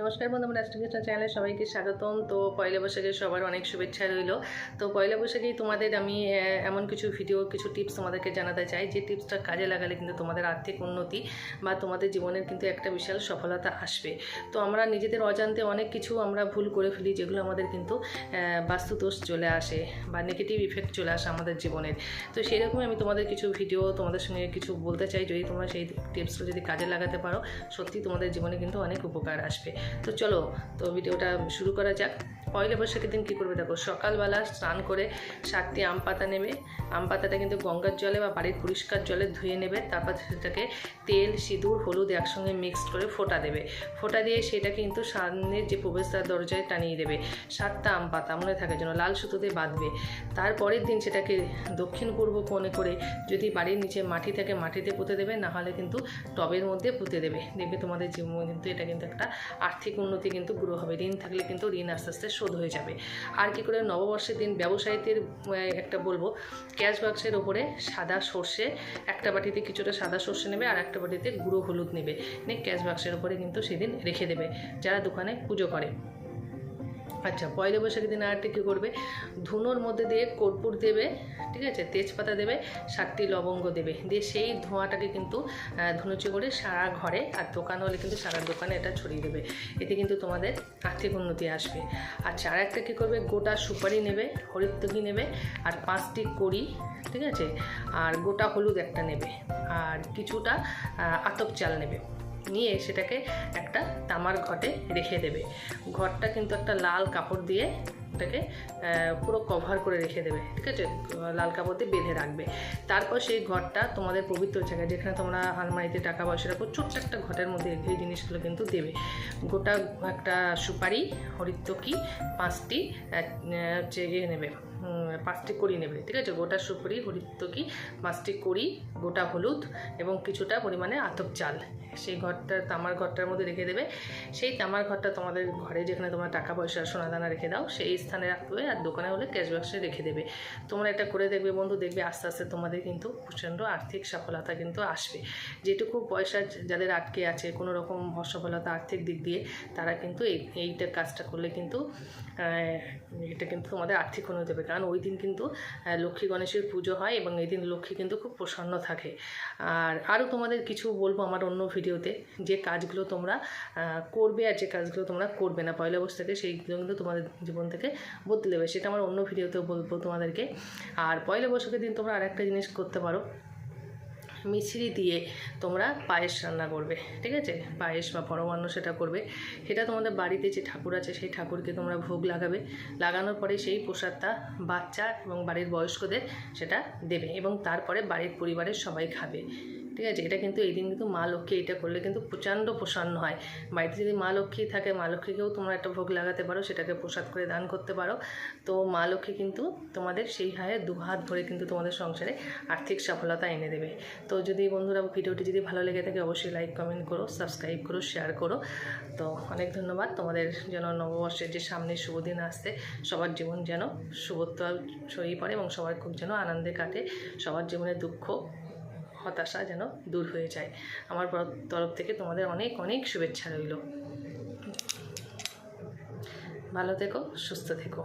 নমস্কার বন্ধু আমার রাষ্ট্রকৃষ্ণ চ্যানেলে সবাইকে স্বাগতম। তো পয়লা বৈশাখে সবার অনেক শুভেচ্ছা রইল। তো পয়লা বৈশাখেই তোমাদের আমি এমন কিছু ভিডিও কিছু টিপস তোমাদেরকে জানাতে চাই, যে টিপসটা কাজে লাগালে কিন্তু তোমাদের আর্থিক উন্নতি বা তোমাদের জীবনের কিন্তু একটা বিশাল সফলতা আসবে। তো আমরা নিজেদের অজান্তে অনেক কিছু আমরা ভুল করে ফেলি, যেগুলো আমাদের কিন্তু বাস্তুদোষ চলে আসে বা নেগেটিভ ইফেক্ট চলে আসে আমাদের জীবনের। তো সেরকমই আমি তোমাদের কিছু ভিডিও তোমাদের সঙ্গে কিছু বলতে চাই, যদি তোমরা সেই টিপসগুলো যদি কাজে লাগাতে পারো সত্যি তোমাদের জীবনে কিন্তু অনেক উপকার আসবে। তো চলো তো ভিডিওটা শুরু করা যাক। পয়লা বৈশাখের দিন কী করবে? দেখো, সকালবেলা স্নান করে সাতটি আম পাতা নেবে। আম পাতাটা কিন্তু গঙ্গার জলে বা বাড়ির পরিষ্কার জলে ধুয়ে নেবে। তারপর সেটাকে তেল, সিঁদুর, হলুদ একসঙ্গে মিক্সড করে ফোঁটা দেবে। ফোঁটা দিয়ে সেটা কিন্তু সামনের যে প্রবেশদ্বার দরজায় টানিয়ে দেবে। সাতটা আম পাতা মনে থাকে যেন লাল সুতোতে বাঁধবে। তারপরের দিন সেটাকে দক্ষিণ পূর্ব কোণে করে যদি বাড়ির নিচে মাটি থাকে, মাটিতে পুঁতে দেবে। না হলে কিন্তু টবের মধ্যে পুঁতে দেবে। দেখবে তোমাদের জীবনে কিন্তু এটা কিন্তু একটা আর্থিক উন্নতি কিন্তু গ্রো হবে। ঋণ থাকলে কিন্তু ঋণ আস্তে আস্তে শোধ হয়ে যাবে। আর কি করে নববর্ষের দিন ব্যবসায়ীদের একটা বলব ক্যাশ বাক্সের ওপরে সাদা সর্ষে, একটা বাটিতে কিছুটা সাদা সর্ষে নেবে আর একটা বাটিতে গুঁড়ো হলুদ নেবে। নিয়ে ক্যাশ বাক্সের ওপরে কিন্তু সেদিন রেখে দেবে। যারা দোকানে পুজো করে। আচ্ছা পয়লা বৈশাখের দিন আরেকটা কী করবে? ধুনোর মধ্যে দিয়ে কর্পূর দেবে, ঠিক আছে? তেজপাতা দেবে, সাতটি লবঙ্গ দেবে। দিয়ে সেই ধোঁয়াটাকে কিন্তু ধুনুচি করে সারা ঘরে আর দোকান হলে কিন্তু সারা দোকানে এটা ছড়িয়ে দেবে। এতে কিন্তু তোমাদের আর্থিক উন্নতি আসবে। আচ্ছা আর একটা কী করবে? গোটা সুপারি নেবে হরিতকি নেবে আর পাঁচটি কড়ি, ঠিক আছে? আর গোটা হলুদ একটা নেবে। আর কিছুটা আতপ চাল নেবে। নিয়ে সেটাকে একটা তামার ঘটে রেখে দেবে। ঘরটা কিন্তু একটা লাল কাপড় দিয়ে ওটাকে পুরো কভার করে রেখে দেবে, ঠিক আছে? লাল কাপড় দিয়ে বেঁধে রাখবে। তারপর সেই ঘরটা তোমাদের পবিত্র জায়গায়, যেখানে তোমরা আলমারিতে টাকা পয়সা রাখো, ছোট্ট একটা ঘটের মধ্যে এই জিনিসগুলো কিন্তু দেবে। গোটা একটা সুপারি, হরিতকি, পাঁচটি হচ্ছে ইয়ে নেবে। পাঁচটি কড়ি নেবে। ঠিক আছে? গোটা সুপারি, হরিতকি, পাঁচটি কড়ি, গোটা হলুদ এবং কিছুটা পরিমাণে আতপ চাল। সেই ঘরটা, তামার ঘরটার মধ্যে রেখে দেবে। সেই তামার ঘরটা তোমাদের ঘরে যেখানে তোমরা টাকা পয়সা সোনা দানা রেখে দাও, সেই স্থানে রাখবে আর দোকানে হলে ক্যাশ বাক্সে রেখে দেবে। তোমরা এটা করে দেখবে বন্ধু, দেখবে আস্তে আস্তে তোমাদের কিন্তু প্রচণ্ড আর্থিক সফলতা কিন্তু আসবে। যেটুকু পয়সা যাদের আটকে আছে কোনো রকম অসফলতা আর্থিক দিক দিয়ে, তারা কিন্তু এই এইটা কাজটা করলে কিন্তু এটা কিন্তু তোমাদের আর্থিক উন্নতি হবে কারণ ওই দিন কিন্তু লক্ষ্মী গণেশের পুজো হয় এবং এই দিন লক্ষ্মী কিন্তু খুব প্রসন্ন থাকে। আর আরও তোমাদের কিছু বলব আমার অন্য ভিডিওতে, যে কাজগুলো তোমরা করবে আর যে কাজগুলো তোমরা করবে না। পয়লা বস থেকে সেইগুলো কিন্তু তোমাদের জীবন থেকে বদলে দেবে। সেটা আমার অন্য ভিডিওতেও বলব তোমাদেরকে। আর পয়লা বৈশাখের দিন তোমরা আরেকটা জিনিস করতে পারো। মিছরি দিয়ে তোমরা পায়েস রান্না করবে, ঠিক আছে? পায়েস বা পরমান্ন সেটা করবে। সেটা তোমাদের বাড়িতে যে ঠাকুর আছে, সেই ঠাকুরকে তোমরা ভোগ লাগাবে। লাগানোর পরে সেই প্রসাদটা বাচ্চা এবং বাড়ির বয়স্কদের সেটা দেবে এবং তারপরে বাড়ির পরিবারের সবাই খাবে। ঠিক আছে? এটা কিন্তু এই দিন কিন্তু মা লক্ষ্মী এটা করলে কিন্তু প্রচণ্ড প্রসন্ন হয়। বাড়িতে যদি মা লক্ষ্মী থাকে, মা লক্ষ্মীকেও তোমরা একটা ভোগ লাগাতে পারো, সেটাকে প্রসাদ করে দান করতে পারো। তো মা লক্ষ্মী কিন্তু তোমাদের সেই হারে দু হাত ভরে কিন্তু তোমাদের সংসারে আর্থিক সফলতা এনে দেবে। তো যদি বন্ধুরা ভিডিওটি যদি ভালো লেগে থাকে, অবশ্যই লাইক কমেন্ট করো সাবস্ক্রাইব করো শেয়ার করো। তো অনেক ধন্যবাদ। তোমাদের যেন নববর্ষের যে সামনে শুভ দিন আসছে, সবার জীবন যেন শুভত্ব ছড়িয়ে পড়ে এবং সবার খুব যেন আনন্দে কাটে। সবার জীবনে দুঃখ হতাশা যেন দূর হয়ে যায়। আমার তরফ থেকে তোমাদের অনেক অনেক শুভেচ্ছা রইল। ভালো থেকো, সুস্থ থেকো।